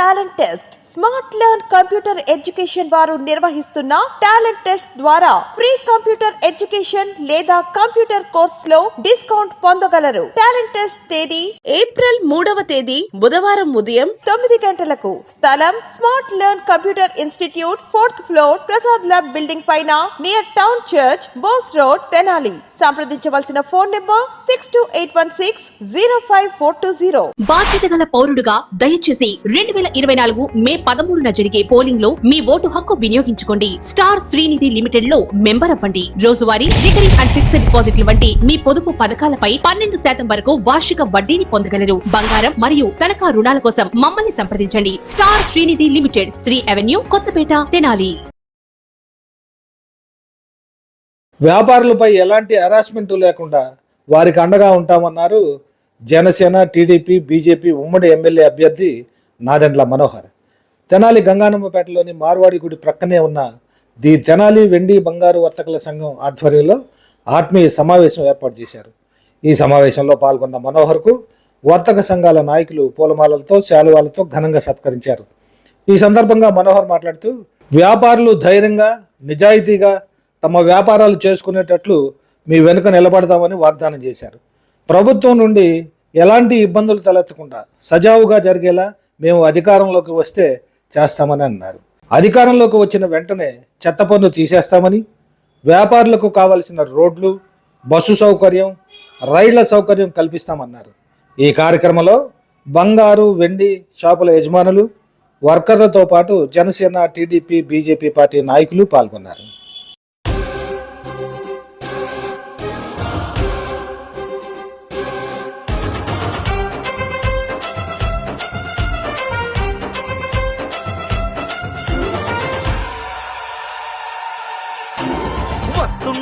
Talent test smart learn computer education వారు నిర్వహిస్తున్న talent test ద్వారా ఫ్రీ కంప్యూటర్ ఎడ్యుకేషన్ లేదా కంప్యూటర్ కోర్స్లో డిస్కౌంట్ పొందగలరు. టాలెంట్ టెస్ట్ తేదీ ఏప్రిల్ మూడవ తేదీ బుధవారం ఉదయం తొమ్మిది గంటలకు. స్థలం smart learn computer institute fourth floor Prasad lab building పైన near town church Bose road Tenali. సంప్రదించవలసిన phone number six two eight one six zero five four two zero బాధ్యత గల పౌరుడుగా దయచేసి రెండు వేల ఇరవై నాలుగు మే పదమూడున జరిగే పోలింగ్లో మీ ఓటు హక్కు వినియోగించుకోండి. స్టార్ శ్రీనిధి లిమిటెడ్లో మెంబర్ అవ్వండి. రోజువారీ రికరింగ్ అండ్ ఫిక్స్డ్ డిపాజిట్లు వంటి మీ పొదుపు పథకాలపై పన్నెండు శాతం వరకు వార్షిక వడ్డీని పొందగలరు. బంగారం మరియు తనఖా రుణాల కోసం మమ్మల్ని సంప్రదించండి. Star Srinidhi limited Sri avenue Kothapeta Tenali. వ్యాపారులపై ఎలాంటి హెరాస్మెంట్ లేకుండా వారికి అండగా ఉంటామన్నారు జనసేన టీడీపీ బీజేపీ ఉమ్మడి ఎమ్మెల్యే అభ్యర్థి నాదెండ్ల మనోహర్. తెనాలి గంగానమ్మపేటలోని మార్వాడి గుడి ప్రక్కనే ఉన్న ది తెనాలి వెండి బంగారు వర్తకుల సంఘం ఆధ్వర్యంలో ఆత్మీయ సమావేశం ఏర్పాటు చేశారు. ఈ సమావేశంలో పాల్గొన్న మనోహర్కు వర్తక సంఘాల నాయకులు పూలమాలలతో శాలువాలతో ఘనంగా సత్కరించారు. ఈ సందర్భంగా మనోహర్ మాట్లాడుతూ వ్యాపారులు ధైర్యంగా నిజాయితీగా తమ వ్యాపారాలు చేసుకునేటట్లు మీ వెనుక నిలబడతామని వాగ్దానం చేశారు. ప్రభుత్వం నుండి ఎలాంటి ఇబ్బందులు తలెత్తకుండా సజావుగా జరిగేలా మేము అధికారంలోకి వస్తే చేస్తామని అన్నారు. అధికారంలోకి వచ్చిన వెంటనే చెత్త పన్ను తీసేస్తామని వ్యాపారులకు కావలసిన రోడ్లు బస్సు సౌకర్యం రైళ్ళ సౌకర్యం కల్పిస్తామన్నారు. ఈ కార్యక్రమంలో బంగారు వెండి షాపుల యజమానులు వర్కర్లతో పాటు జనసేన టీడీపీ బీజేపీ పార్టీ నాయకులు పాల్గొన్నారు.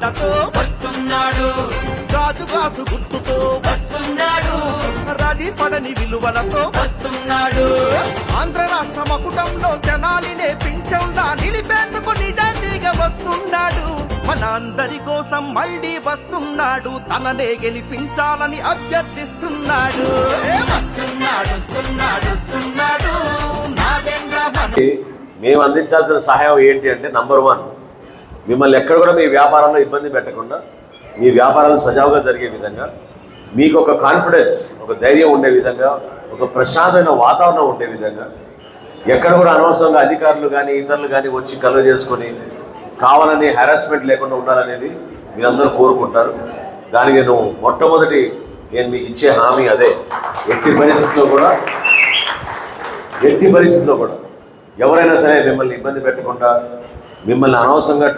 అండతో వస్తున్నాడు. గాజు గాజు గుర్తుతో వస్తున్నాడు. రది పడని విలువలతో వస్తున్నాడు. ఆంధ్ర రాష్ట్ర మకుటంలో జనాలినే పింఛంలా నిలిపేందుకు నిజాతీగా వస్తున్నాడు. మన అందరి కోసం మళ్ళీ వస్తున్నాడు. తననే గెలిపించాలని అభ్యర్థిస్తున్నాడు. వస్తున్నాడు వస్తున్నాడు వస్తున్నాడు. మేము అందించాల్సిన సహాయం ఏంటి అంటే నంబర్ వన్ మిమ్మల్ని ఎక్కడ కూడా మీ వ్యాపారంలో ఇబ్బంది పెట్టకుండా మీ వ్యాపారాలు సజావుగా జరిగే విధంగా మీకు ఒక కాన్ఫిడెన్స్ ఒక ధైర్యం ఉండే విధంగా ఒక ప్రశాంతమైన వాతావరణం ఉండే విధంగా ఎక్కడ కూడా అనవసరంగా అధికారులు కానీ ఇతరులు కానీ వచ్చి కలువ చేసుకొని కావాలని హెరాస్మెంట్ లేకుండా ఉండాలనేది మీరందరూ కోరుకుంటారు. దానికి నేను మొట్టమొదటి నేను మీకు ఇచ్చే హామీ అదే. ఎట్టి పరిస్థితుల్లో కూడా ఎట్టి పరిస్థితుల్లో కూడా ఎవరైనా సరే మిమ్మల్ని ఇబ్బంది పెట్టకుండా మిమ్మల్ని అనవసరంగా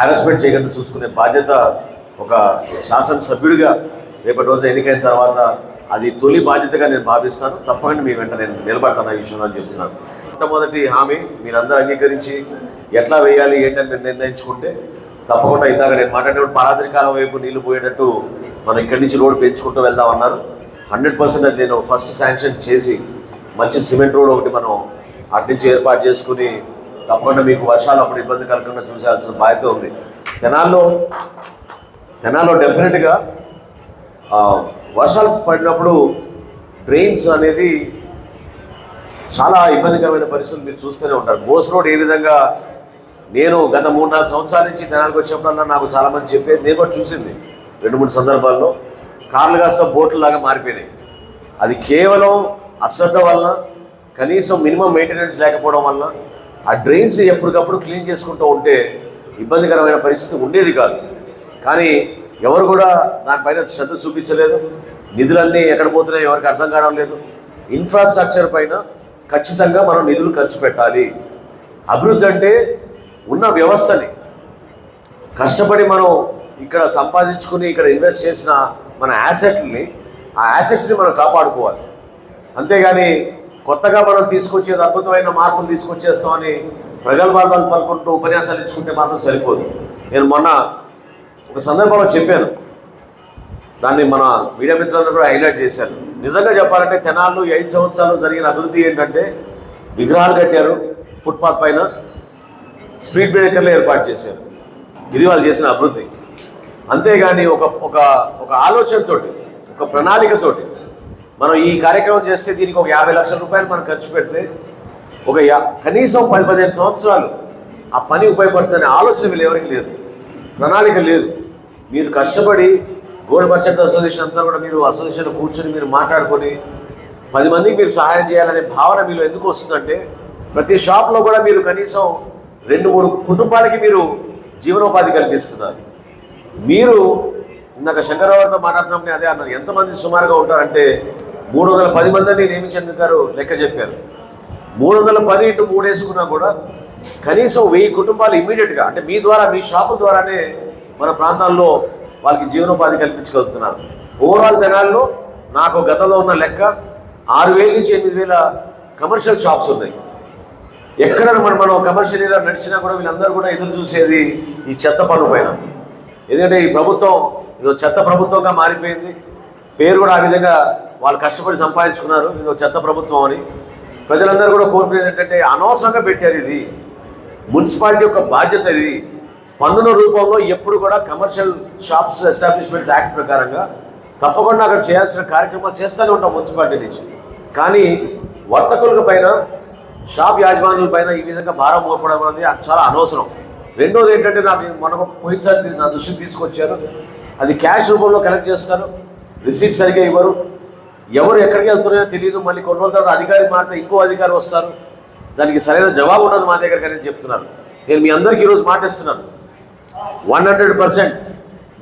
హారాస్మెంట్ చేయకుండా చూసుకునే బాధ్యత ఒక శాసనసభ్యుడిగా రేపటి రోజు ఎన్నికైన తర్వాత అది తొలి బాధ్యతగా నేను భావిస్తాను. తప్పకుండా మీ వెంట నేను నిలబడతాను ఆ విషయంలో అని చెప్తున్నాను. మొట్టమొదటి హామీ మీరందరూ అంగీకరించి ఎట్లా వేయాలి ఏంటని నేను నిర్ణయించుకుంటే తప్పకుండా ఇందాక నేను మాట్లాడినప్పుడు పారాద్రికాలం వైపు నీళ్ళు పోయేటట్టు మనం ఇక్కడి నుంచి రోడ్డు పెంచుకుంటూ వెళ్దామన్నారు. హండ్రెడ్ పర్సెంట్ అది నేను ఫస్ట్ శాంక్షన్ చేసి మంచి సిమెంట్ రోడ్ ఒకటి మనం అటు నుంచి ఏర్పాటు చేసుకుని తప్పకుండా మీకు వర్షాలు అప్పుడు ఇబ్బంది కలగకుండా చూసాల్సిన బాధ్యత ఉంది. తెనాల్లో తెనాల్లో డెఫినెట్గా వర్షాలు పడినప్పుడు డ్రైన్స్ అనేది చాలా ఇబ్బందికరమైన పరిస్థితులు మీరు చూస్తూనే ఉంటారు. బోస్ రోడ్ ఏ విధంగా నేను గత మూడు నాలుగు సంవత్సరాల నుంచి తెనాలకు వచ్చినప్పుడల్లా నాకు చాలామంది చెప్పేది నేను కూడా చూసింది రెండు మూడు సందర్భాల్లో. కార్లు కాస్త బోట్లు లాగా మారిపోయినాయి. అది కేవలం అశ్రద్ధ వలన కనీసం మినిమం మెయింటెనెన్స్ లేకపోవడం వలన ఆ డ్రైన్స్ని ఎప్పటికప్పుడు క్లీన్ చేసుకుంటూ ఉంటే ఇబ్బందికరమైన పరిస్థితి ఉండేది కాదు. కానీ ఎవరు కూడా దానిపైన శ్రద్ధ చూపించలేదు. నిధులన్నీ ఎక్కడ పోతున్నాయి ఎవరికి అర్థం కావడం లేదు. ఇన్ఫ్రాస్ట్రక్చర్ పైన ఖచ్చితంగా మనం నిధులు ఖర్చు పెట్టాలి. అభివృద్ధి అంటే ఉన్న వ్యవస్థని. కష్టపడి మనం ఇక్కడ సంపాదించుకుని ఇక్కడ ఇన్వెస్ట్ చేసిన మన యాసెట్ని ఆ యాసెట్స్ని మనం కాపాడుకోవాలి. అంతేగాని కొత్తగా మనం తీసుకొచ్చేది అద్భుతమైన మార్పులు తీసుకొచ్చేస్తామని ప్రగల్భాలు పలుకుంటూ ఉపన్యాసాలు ఇచ్చుకుంటే మాత్రం సరిపోదు. నేను మొన్న ఒక సందర్భంలో చెప్పాను. దాన్ని మన మీడియా మిత్రులందరూ కూడా హైలైట్ చేశారు. నిజంగా చెప్పాలంటే తెనాల్లో ఐదు సంవత్సరాలు జరిగిన అభివృద్ధి ఏంటంటే విగ్రహాలు కట్టారు ఫుట్పాత్ పైన స్పీడ్ బ్రేకర్లు ఏర్పాటు చేశారు. ఇది వాళ్ళు చేసిన అభివృద్ధి. అంతేగాని ఒక ఒక ఒక ఆలోచనతోటి ఒక ప్రణాళికతోటి మనం ఈ కార్యక్రమం చేస్తే దీనికి ఒక యాభై లక్షల రూపాయలు మనం ఖర్చు పెడితే ఒక యా కనీసం పది పదిహేను సంవత్సరాలు ఆ పని ఉపయోగపడుతుందనే ఆలోచన వీళ్ళు ఎవరికి లేదు. ప్రణాళిక లేదు. మీరు కష్టపడి గోల్డ్ మర్చెంట్స్ అసోసియేషన్ అంతా కూడా మీరు అసోసియేషన్లో కూర్చొని మీరు మాట్లాడుకొని పది మందికి మీరు సహాయం చేయాలనే భావన మీలో ఎందుకు వస్తుందంటే ప్రతి షాప్లో కూడా మీరు కనీసం రెండు మూడు కుటుంబాలకి మీరు జీవనోపాధి కల్పిస్తున్నారు. మీరు ఇందాక శంకరరావుతో మాట్లాడుతున్నప్పుడు అదే అన్నారు ఎంతమంది సుమారుగా ఉంటారంటే మూడు వందల పది మందిని నియమించేందుకు గారు లెక్క చెప్పారు. మూడు వందల పది ఇంటూ మూడు వేసుకున్నా కూడా కనీసం వెయ్యి కుటుంబాలు ఇమ్మీడియట్గా అంటే మీ ద్వారా మీ షాపుల ద్వారానే మన ప్రాంతాల్లో వాళ్ళకి జీవనోపాధి కల్పించగలుగుతున్నారు. ఓవరాల్ జనాల్లో నాకు గతంలో ఉన్న లెక్క ఆరు వేల నుంచి ఎనిమిది వేల కమర్షియల్ షాప్స్ ఉన్నాయి. ఎక్కడ మనం మనం కమర్షియల్ ఏరియా నడిచినా కూడా వీళ్ళందరూ కూడా ఎదురు చూసేది ఈ చెత్త పన్ను పైన. ఎందుకంటే ఈ ప్రభుత్వం ఇది చెత్త ప్రభుత్వంగా మారిపోయింది. పేరు కూడా ఆ విధంగా వాళ్ళు కష్టపడి సంపాదించుకున్నారు. ఇది చెత్త ప్రభుత్వం అని. ప్రజలందరూ కూడా కోరుకునేది ఏంటంటే అనవసరంగా పెట్టారు ఇది. మున్సిపాలిటీ యొక్క బాధ్యత ఇది. పన్నుల రూపంలో ఎప్పుడు కూడా కమర్షియల్ షాప్స్ ఎస్టాబ్లిష్మెంట్స్ యాక్ట్ ప్రకారంగా తప్పకుండా అక్కడ చేయాల్సిన కార్యక్రమాలు చేస్తూనే ఉంటాం మున్సిపాలిటీ నుంచి. కానీ వర్తకుల పైన షాప్ యాజమానుల పైన ఈ విధంగా భారం మోపడం అనేది అది చాలా అనవసరం. రెండోది ఏంటంటే నాకు మనకు పోయినసారి నా దృష్టికి తీసుకొచ్చారు. అది క్యాష్ రూపంలో కలెక్ట్ చేస్తారు. రిసీట్ సరిగ్గా ఇవ్వరు. ఎవరు ఎక్కడికి వెళ్తున్నాయో తెలియదు. మళ్ళీ కొన్ని రోజుల తర్వాత అధికారి మారితే ఇంకో అధికారి వస్తారు. దానికి సరైన జవాబు ఉండదు మా దగ్గర కానీ చెప్తున్నారు. నేను మీ అందరికీ ఈరోజు మాటిస్తున్నాను వన్ హండ్రెడ్ పర్సెంట్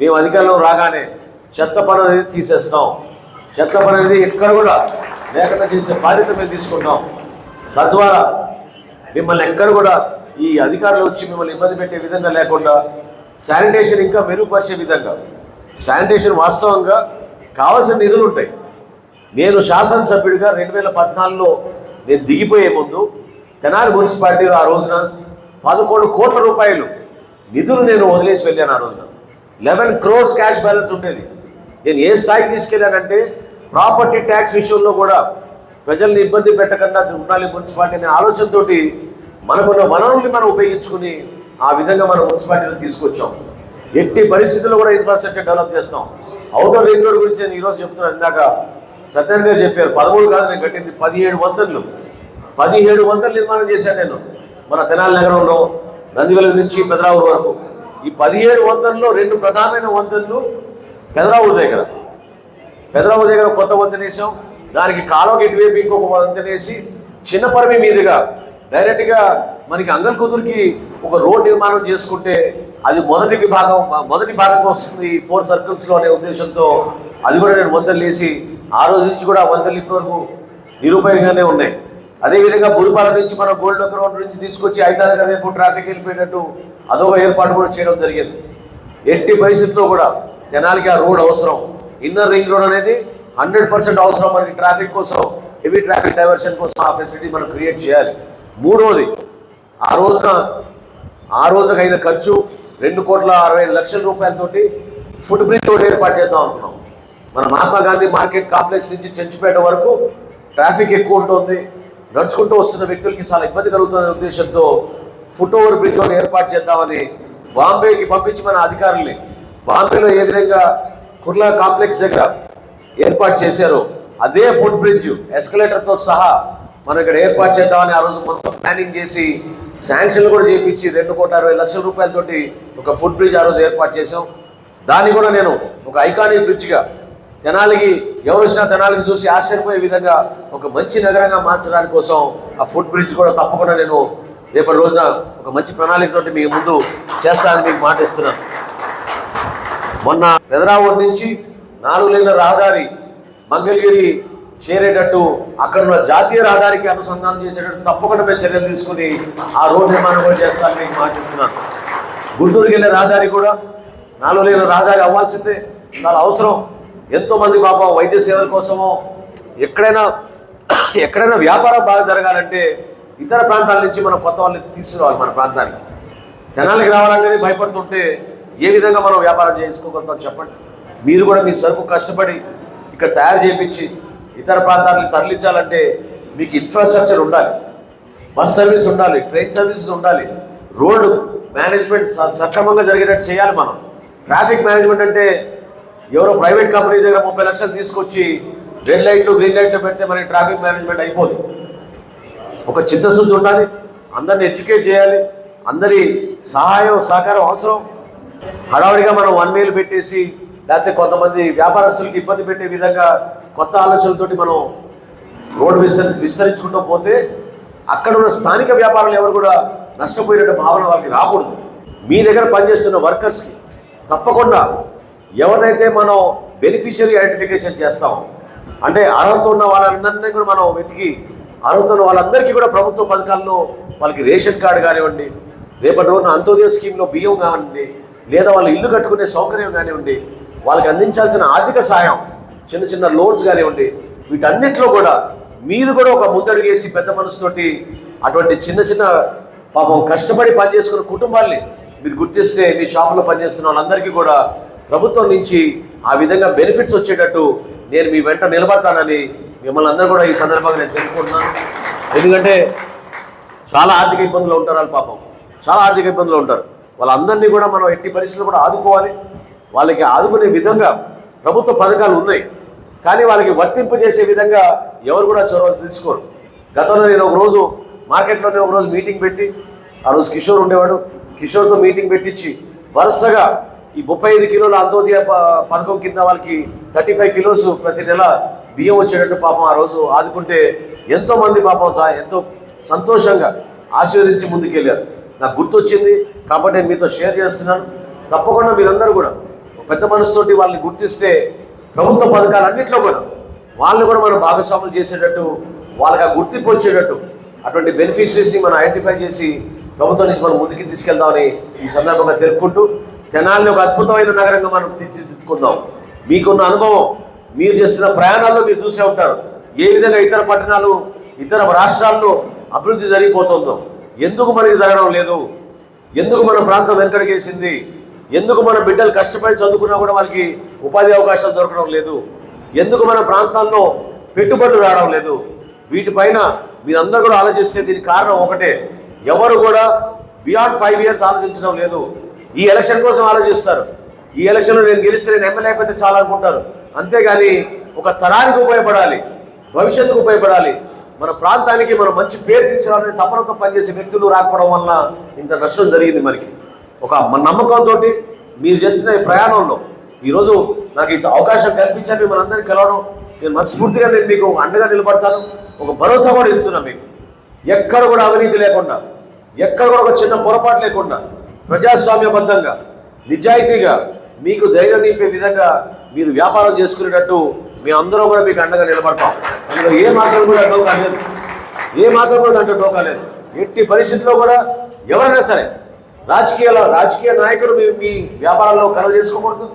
మేము అధికారంలో రాగానే చెత్త పని అనేది తీసేస్తాం. చెత్త పని అనేది ఎక్కడ కూడా లేకుండా చేసే బాధ్యత మేము తీసుకుంటాం. తద్వారా మిమ్మల్ని ఎక్కడ కూడా ఈ అధికారులు వచ్చి మిమ్మల్ని ఇబ్బంది పెట్టే విధంగా లేకుండా శానిటేషన్ ఇంకా మెరుగుపరిచే విధంగా శానిటేషన్ వాస్తవంగా కావాల్సిన నిధులు ఉంటాయి. నేను శాసనసభ్యుడిగా రెండు వేల పద్నాలుగులో నేను దిగిపోయే ముందు తెనాలి మున్సిపాలిటీలో ఆ రోజున పదకొండు కోట్ల రూపాయలు నిధులు నేను వదిలేసి వెళ్ళాను ఆ రోజున. లెవెన్ క్రోర్స్ క్యాష్ బ్యాలెన్స్ ఉండేది. నేను ఏ స్థాయికి తీసుకెళ్ళానంటే ప్రాపర్టీ ట్యాక్స్ విషయంలో కూడా ప్రజల్ని ఇబ్బంది పెట్టకుండా ఉండాలి మున్సిపాలిటీ అనే ఆలోచనతోటి మనకున్న వనరుల్ని మనం ఉపయోగించుకుని ఆ విధంగా మనం మున్సిపాలిటీలో తీసుకొచ్చాం. ఎట్టి పరిస్థితుల్లో కూడా ఇన్ఫ్రాస్ట్రక్చర్ డెవలప్ చేస్తాం. అవుటర్ రింగ్ రోడ్ గురించి నేను ఈరోజు చెప్తున్నాను. ఇందాక సత్యనారాయణ గారు చెప్పారు పదమూడు కాదు నేను కట్టింది పదిహేడు వంతలు పదిహేడు వంతలు నిర్మాణం చేశాను నేను. మన తెనాలి నగరంలో నందివెలుగు నుంచి పెదరావురు వరకు. ఈ పదిహేడు వంతల్లో రెండు ప్రధానమైన వంతలు పెదరావురు దగ్గర. పెదరావురు దగ్గర కొత్త వంతెన వేసాం దానికి కాలువకి ఇటువైపు ఇంకొక వంతెన వేసి చిన్నపరమి మీదుగా డైరెక్ట్గా మనకి అంగల్ కుదురుకి ఒక రోడ్ నిర్మాణం చేసుకుంటే అది మొదటి విభాగం మొదటి భాగంగా వస్తుంది ఫోర్ సర్కిల్స్లో అనే ఉద్దేశంతో. అది కూడా నేను వందలు వేసి ఆ రోజు నుంచి కూడా వంద లిప్ ఇప్పటి వరకు నిరుపయోగంగానే ఉన్నాయి. అదేవిధంగా బురిపాల నుంచి మనం గోల్డ్ రోడ్ నుంచి తీసుకొచ్చి ఐదారు రేపు ట్రాఫిక్ వెళ్ళిపోయినట్టు అదొక ఏర్పాటు కూడా చేయడం జరిగింది. ఎట్టి పరిస్థితుల్లో కూడా జనాలకి ఆ రోడ్ అవసరం. ఇన్నర్ రింగ్ రోడ్ అనేది హండ్రెడ్ పర్సెంట్ అవసరం మనకి ట్రాఫిక్ కోసం హెవీ ట్రాఫిక్ డైవర్షన్ కోసం ఆ ఫెసిలిటీ మనం క్రియేట్ చేయాలి. మూడవది ఆ రోజున ఆ రోజునకు అయిన ఖర్చు రెండు కోట్ల అరవై లక్షల రూపాయలతోటి ఫుడ్ బ్రిడ్జ్ రోడ్ ఏర్పాటు చేద్దాం అనుకున్నాం. మన మహాత్మా గాంధీ మార్కెట్ కాంప్లెక్స్ నుంచి చెంచుపేట వరకు ట్రాఫిక్ ఎక్కువ ఉంటుంది. నడుచుకుంటూ వస్తున్న వ్యక్తులకి చాలా ఇబ్బంది కలుగుతున్న ఉద్దేశంతో ఫుట్ ఓవర్ బ్రిడ్జ్ ఒకటి ఏర్పాటు చేద్దామని బాంబేకి పంపించి మన అధికారుల్ని. బాంబేలో ఏ విధంగా కుర్లా కాంప్లెక్స్ దగ్గర ఏర్పాటు చేశారో అదే ఫుట్ బ్రిడ్జ్ ఎస్కలేటర్తో సహా మనం ఇక్కడ ఏర్పాటు చేద్దామని ఆ రోజు మొత్తం ప్లానింగ్ చేసి శాంక్షన్లు కూడా చేయించి రెండు కోట్ల అరవై లక్షల రూపాయలతోటి ఒక ఫుట్ బ్రిడ్జ్ ఆ రోజు ఏర్పాటు చేసాం దాన్ని కూడా నేను ఒక ఐకానిక్ బ్రిడ్జ్గా తెనాలికి ఎవరు వచ్చినా తెనాలికి చూసి ఆశ్చర్యపోయే విధంగా ఒక మంచి నగరంగా మార్చడానికి కోసం ఆ ఫుడ్ బ్రిడ్జ్ కూడా తప్పకుండా నేను రేపటి రోజున ఒక మంచి ప్రణాళికతోటి మీ ముందు చేస్తానని మీకు మాట ఇస్తున్నాను. మొన్న పెదరావూరు నుంచి నాలుగు లేన్ల రహదారి మంగళగిరి చేరేటట్టు అక్కడ ఉన్న జాతీయ రహదారికి అనుసంధానం చేసేటట్టు తప్పకుండా మేము చర్యలు తీసుకుని ఆ రోడ్ నిర్మాణం కూడా చేస్తానని మీకు మాటిస్తున్నాను గుంటూరుకి వెళ్ళే రహదారి కూడా నాలుగు లేని రహదారి అవ్వాల్సిందే. చాలా అవసరం. ఎంతోమంది పాపం వైద్య సేవల కోసమో ఎక్కడైనా ఎక్కడైనా వ్యాపారం బాగా జరగాలంటే ఇతర ప్రాంతాల నుంచి మనం కొత్త వాళ్ళని తీసుకురావాలి మన ప్రాంతానికి. జనాలకి రావాలనేది భయపడుతుంటే ఏ విధంగా మనం వ్యాపారం చేసుకోగలుగుతాం చెప్పండి? మీరు కూడా మీ సరుకు కష్టపడి ఇక్కడ తయారు చేయించి ఇతర ప్రాంతాలకు తరలించాలంటే మీకు ఇన్ఫ్రాస్ట్రక్చర్ ఉండాలి. బస్ సర్వీస్ ఉండాలి ట్రైన్ సర్వీసెస్ ఉండాలి. రోడ్డు మేనేజ్మెంట్ స- సక్రమంగా జరిగేటట్టు చేయాలి మనం. ట్రాఫిక్ మేనేజ్మెంట్ అంటే ఎవరో ప్రైవేట్ కంపెనీ దగ్గర ముప్పై లక్షలు తీసుకొచ్చి రెడ్ లైట్లు గ్రీన్ లైట్లు పెడితే మనకి ట్రాఫిక్ మేనేజ్మెంట్ అయిపోదు. ఒక చిత్తశుద్ధి ఉండాలి అందరిని ఎడ్యుకేట్ చేయాలి అందరి సహాయం సహకారం అవసరం. హడావుడిగా మనం వన్ వేలు పెట్టేసి లేకపోతే కొంతమంది వ్యాపారస్తులకి ఇబ్బంది పెట్టే విధంగా కొత్త ఆలోచనలతోటి మనం రోడ్డు విస్తరి విస్తరించుకుంటూ పోతే అక్కడ ఉన్న స్థానిక వ్యాపారులు ఎవరు కూడా నష్టపోయినట్టు భావన వాళ్ళకి రాకూడదు. మీ దగ్గర పనిచేస్తున్న వర్కర్స్కి తప్పకుండా ఎవరినైతే మనం బెనిఫిషియరీ ఐడెంటిఫికేషన్ చేస్తాం అంటే అర్హత ఉన్న వాళ్ళందరినీ కూడా మనం వెతికి అర్హత ఉన్న వాళ్ళందరికీ కూడా ప్రభుత్వ పథకాల్లో వాళ్ళకి రేషన్ కార్డు కానివ్వండి రేపటి రోజున అంత్యోదయ స్కీమ్లో బియ్యం కానివ్వండి లేదా వాళ్ళు ఇల్లు కట్టుకునే సౌకర్యం కానివ్వండి వాళ్ళకి అందించాల్సిన ఆర్థిక సాయం చిన్న చిన్న లోన్స్ కానివ్వండి వీటన్నిటిలో కూడా మీరు కూడా ఒక ముందడుగేసి పెద్ద మనసుతోటి అటువంటి చిన్న చిన్న పాపం కష్టపడి పనిచేసుకున్న కుటుంబాల్ని మీరు గుర్తిస్తే మీ షాపులో పనిచేస్తున్న వాళ్ళందరికీ కూడా ప్రభుత్వం నుంచి ఆ విధంగా బెనిఫిట్స్ వచ్చేటట్టు నేను మీ వెంట నిలబడతానని మిమ్మల్ని అందరూ కూడా ఈ సందర్భంగా నేను తెలుసుకుంటున్నాను ఎందుకంటే చాలా ఆర్థిక ఇబ్బందులు ఉంటారు వాళ్ళు పాపం. చాలా ఆర్థిక ఇబ్బందులు ఉంటారు. వాళ్ళందరినీ కూడా మనం ఎట్టి పరిస్థితులు కూడా ఆదుకోవాలి. వాళ్ళకి ఆదుకునే విధంగా ప్రభుత్వ పథకాలు ఉన్నాయి. కానీ వాళ్ళకి వర్తింపు చేసే విధంగా ఎవరు కూడా చొరవ తీసుకోరు. గతంలో నేను ఒక రోజు మార్కెట్లోనే ఒక రోజు మీటింగ్ పెట్టి ఆ రోజు కిషోర్ ఉండేవాడు. కిషోర్తో మీటింగ్ పెట్టించి వరుసగా ఈ ముప్పై ఐదు కిలోల అంత్యోదయ పథకం కింద వాళ్ళకి థర్టీ ఫైవ్ కిలోస్ ప్రతి నెల బియ్యం వచ్చేటట్టు పాపం ఆ రోజు ఆదుకుంటే ఎంతో మంది పాపం ఎంతో సంతోషంగా ఆశీర్వదించి ముందుకెళ్ళారు. నాకు గుర్తొచ్చింది. కాబట్టి నేను మీతో షేర్ చేస్తున్నాను. తప్పకుండా మీరందరూ కూడా పెద్ద మనసుతోటి వాళ్ళని గుర్తిస్తే ప్రభుత్వ పథకాలన్నింటిలో కూడా వాళ్ళని కూడా మనం భాగస్వాములు చేసేటట్టు వాళ్ళకి ఆ గుర్తింపు వచ్చేటట్టు అటువంటి బెనిఫిషరీస్ని మనం ఐడెంటిఫై చేసి ప్రభుత్వం నుంచి మనం ముందుకి తీసుకెళ్దామని ఈ సందర్భంగా తెలుపుకుంటూ తెనాలిని ఒక అద్భుతమైన నగరంగా మనం తీర్చిదిద్దుకుందాం. మీకున్న అనుభవం మీరు చేస్తున్న ప్రయాణాల్లో మీరు చూసే ఉంటారు. ఏ విధంగా ఇతర పట్టణాలు ఇతర రాష్ట్రాల్లో అభివృద్ధి జరిగిపోతుందో. ఎందుకు మనకి జరగడం లేదు? ఎందుకు మన ప్రాంతం వెనకడిగేసింది ఎందుకు మన బిడ్డలు కష్టపడి చదువుకున్నా కూడా వాళ్ళకి ఉపాధి అవకాశాలు దొరకడం లేదు? ఎందుకు మన ప్రాంతాల్లో పెట్టుబడులు రావడం లేదు? వీటిపైన మీరందరూ కూడా ఆలోచిస్తే దీనికి కారణం ఒకటే. ఎవరు కూడా బియాండ్ ఫైవ్ ఇయర్స్ ఆలోచించడం లేదు. ఈ ఎలక్షన్ కోసం ఆలోచిస్తారు. ఈ ఎలక్షన్లో నేను గెలిస్తే నేను ఎమ్మెల్యే అయిపోతే చాలా అనుకుంటారు అంతేగాని ఒక తరానికి ఉపయోగపడాలి భవిష్యత్తుకు ఉపయోగపడాలి. మన ప్రాంతానికి మనం మంచి పేరు తీసుకురావాలని తపనతో పనిచేసే వ్యక్తులు రాకపోవడం వలన ఇంత నష్టం జరిగింది మనకి. ఒక మన నమ్మకంతో మీరు చేస్తున్న ఈ ప్రయాణంలో ఈరోజు నాకు ఈ అవకాశం కల్పించాలి మిమ్మల్ని అందరినీ కలవడం. నేను మనస్ఫూర్తిగా నేను మీకు అండగా నిలబడతాను. ఒక భరోసా కూడా ఇస్తున్నా మీకు. ఎక్కడ కూడా అవినీతి లేకుండా ఎక్కడ కూడా ఒక చిన్న పొరపాటు లేకుండా ప్రజాస్వామ్యబద్ధంగా నిజాయితీగా మీకు ధైర్యం నింపే విధంగా మీరు వ్యాపారం చేసుకునేటట్టు మేము అందరం కూడా మీకు అండగా నిలబడతాం. అందులో ఏ మాత్రం కూడా టోకా లేదు. ఏ మాత్రం కూడా అంటే టోకా లేదు. ఎట్టి పరిస్థితుల్లో కూడా ఎవరైనా సరే రాజకీయాల రాజకీయ నాయకులు మీ మీ వ్యాపారాల్లో కలవ చేసుకోకూడదు.